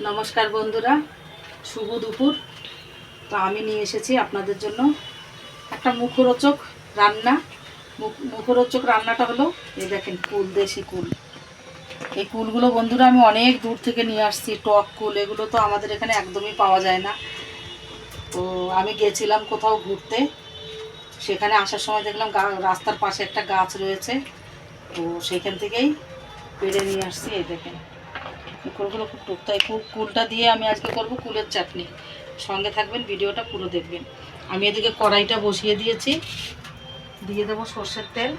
নমস্কার বন্ধুরা, শুভ দুপুর। তো আমি নিয়ে এসেছি আপনাদের জন্য একটা মুখরোচক রান্না। মুখ- মুখরোচক রান্নাটা হলো, এই দেখেন কুল, দেশি কুল। এই কুলগুলো বন্ধুরা আমি অনেক দূর থেকে নিয়ে আসছি, টক কুল, এগুলো তো আমাদের এখানে একদমই পাওয়া যায় না। তো আমি গেছিলাম কোথাও ঘুরতে, সেখানে আসার সময় দেখলাম রাস্তার পাশে একটা গাছ রয়েছে। তো সেখান থেকেই পেড়ে নিয়ে আসছি, এই দেখেন। এই কুলগুলো খুব টুকতাই কুল কুলটা দিয়ে আমি আজকে করব কুলের চাটনি। সঙ্গে থাকবেন, ভিডিওটা পুরো দেখবেন। আমি এদিকে কড়াইটা বসিয়ে দিয়েছি। দিয়ে দেবো সর্ষের তেল।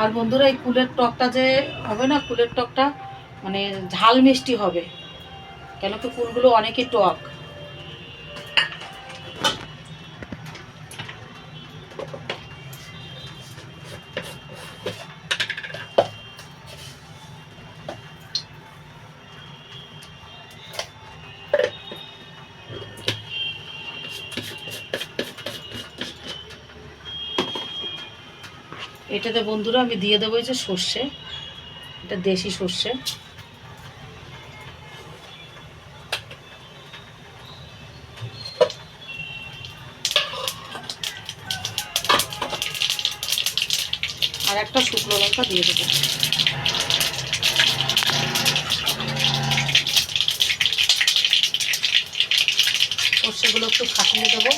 আর বন্ধুরা, এই কুলের টকটা যে হবে না, কুলের টকটা মানে ঝাল মিষ্টি হবে। কেন কি কুলগুলো অনেকই টক। এটাতে বন্ধুরা আমি দিয়ে দেবো যে সর্ষে। এটা দেশি সর্ষে। আর একটা শুকনো লঙ্কা দিয়ে দেবো। সর্ষেগুলো একটু ফাটিয়ে দেবো।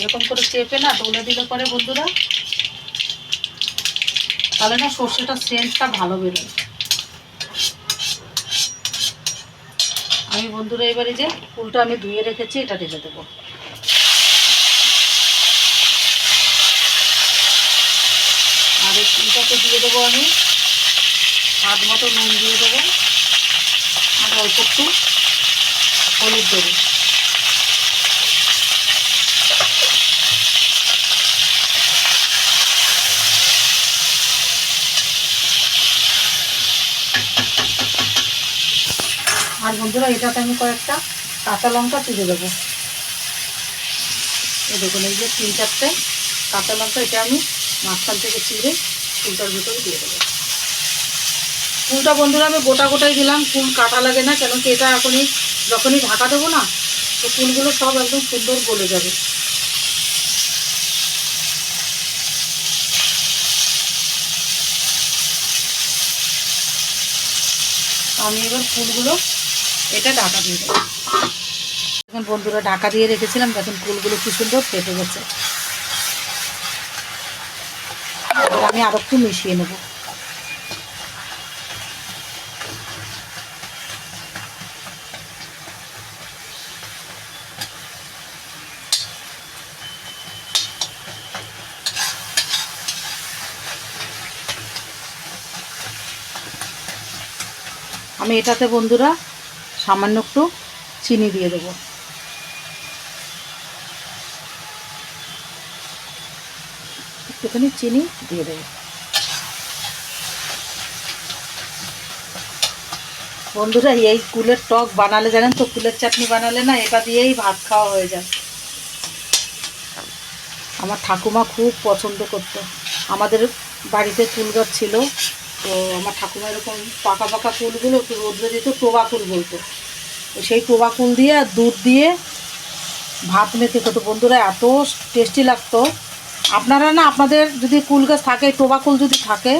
এরকম করে চেপে না, ডলে দিলে পরে বন্ধুরা তাহলে না সর্ষেটা সেন্টটা ভালো বেরোয়। আমি বন্ধুরা, এবারে যে ফুলটা আমি ধুয়ে রেখেছি, এটা ঢেলে দেবো। আর এই ফুলটাকে দিয়ে দেবো আমি। স্বাদ মতো নুন দিয়ে দেবো। আর অল্প একটু হলুদ দেবো। আর বন্ধুরা, এটাতে আমি কয়েকটা কাঁচা লঙ্কা চিড়ে দেবো। এই দেখুন, এই যে তিন চারটে কাঁচা লঙ্কা, এটা আমি মাঝখান থেকে চিড়ে ফুলটার ভিতরে দিয়ে দেবো। ফুলটা বন্ধুরা, আমি গোটা গোটাই দিলাম, ফুল কাটা লাগে না, কেন কি এটা এখনই যখনই ঢাকা দেবো না, তো ফুলগুলো সব একদম সুন্দর গলে যাবে। আমি এবার ফুলগুলো এটা ঢাকা দিয়ে এখন বন্ধুরা ঢাকা দিয়ে রেখেছিলাম দেখুন ফুলগুলো কি সুন্দর ফেটে গেছে। আমি আরও একটু মিশিয়ে নেব। আমি এটাতে বন্ধুরা সামান্য একটু চিনি দিয়ে দেবো। একটুখানি চিনি দিয়ে দেবো। বন্ধুরা, এই কুলের টক বানালে জানেন তো, কুলের চাটনি বানালে না, এটা দিয়েই ভাত খাওয়া হয়ে যায়। আমার ঠাকুমা খুব পছন্দ করতো। আমাদের বাড়িতে কুল ছিল, তো আমার ঠাকুমা এরকম পাকা পাকা কুলগুলো একটু রোদ্রে দিত টোবা কুল বলতো। সেই টোবা কুল দিয়ে আর দুধ দিয়ে ভাত মেতে খেতো বন্ধুরা, এত টেস্টি লাগতো। আপনারা না, আপনাদের যদি কুল গাছ থাকে, টোবা কুল যদি থাকে,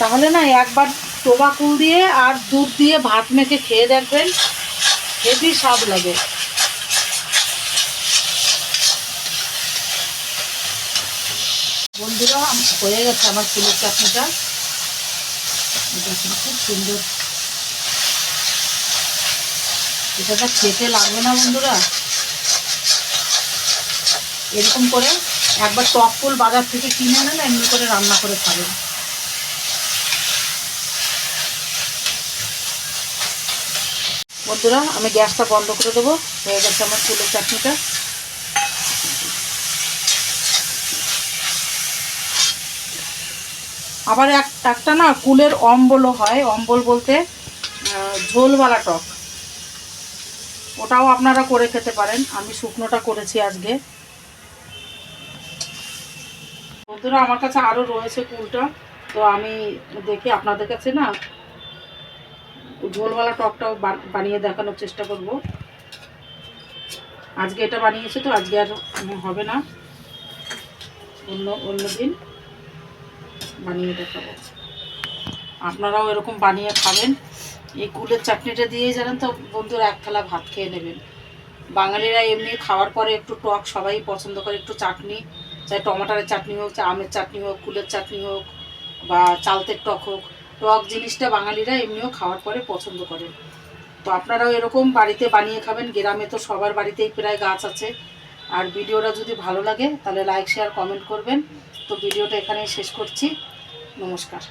তাহলে না, একবার টোবা কুল দিয়ে আর দুধ দিয়ে ভাত মেখে খেয়ে দেখবেন, হেভি স্বাদ লাগে। বন্ধুরা, হয়ে গেছে আমার ফুলের চাটনিটা। খুব সুন্দর। এটা খেতে লাগবে না বন্ধুরা। এরকম করে একবার টক ফুল বাজার থেকে কিনে এনে না এমনি করে রান্না করে খাবেন বন্ধুরা, আমি গ্যাসটা বন্ধ করে দেবো। হয়ে গেছে আমার ফুলের চাটনিটা। আবার এক একটা না কুলের অম্বলও হয়। অম্বল বলতে ঝোলওয়ালা টক। ওটাও আপনারা করে খেতে পারেন। আমি শুকনোটা করেছি আজকে। বন্ধুরা, আমার কাছে আরও রয়েছে কুলটা। তো আমি দেখি আপনাদের কাছে না ঝোলওয়ালা টকটাও বানিয়ে দেখানোর চেষ্টা করব। আজকে এটা বানিয়েছে তো, আজকে আর হবে না। অন্য অন্য দিন বানিয়ে দেখাবো। আপনারাও এরকম বানিয়ে খাবেন। এই কুলের চাটনিটা দিয়েই জানেন তো, বন্ধুরা এক থালা ভাত খেয়ে নেবেন। বাঙালিরা এমনি খাওয়ার পরে একটু টক, সবাই পছন্দ করে একটু চাটনি। চাই টমাটারের চাটনি হোক, চাই আমের চাটনি হোক কুলের চাটনি হোক, বা চালতের টক হোক। টক জিনিসটা বাঙালিরা এমনিও খাওয়ার পরে পছন্দ করে। তো আপনারাও এরকম বাড়িতে বানিয়ে খাবেন, গ্রামে তো সবার বাড়িতেই প্রায় গাছ আছে। আর ভিডিওটা যদি ভালো লাগে, তাহলে লাইক শেয়ার কমেন্ট করবেন। তো ভিডিওটা এখানেই শেষ করছি। নমস্কার।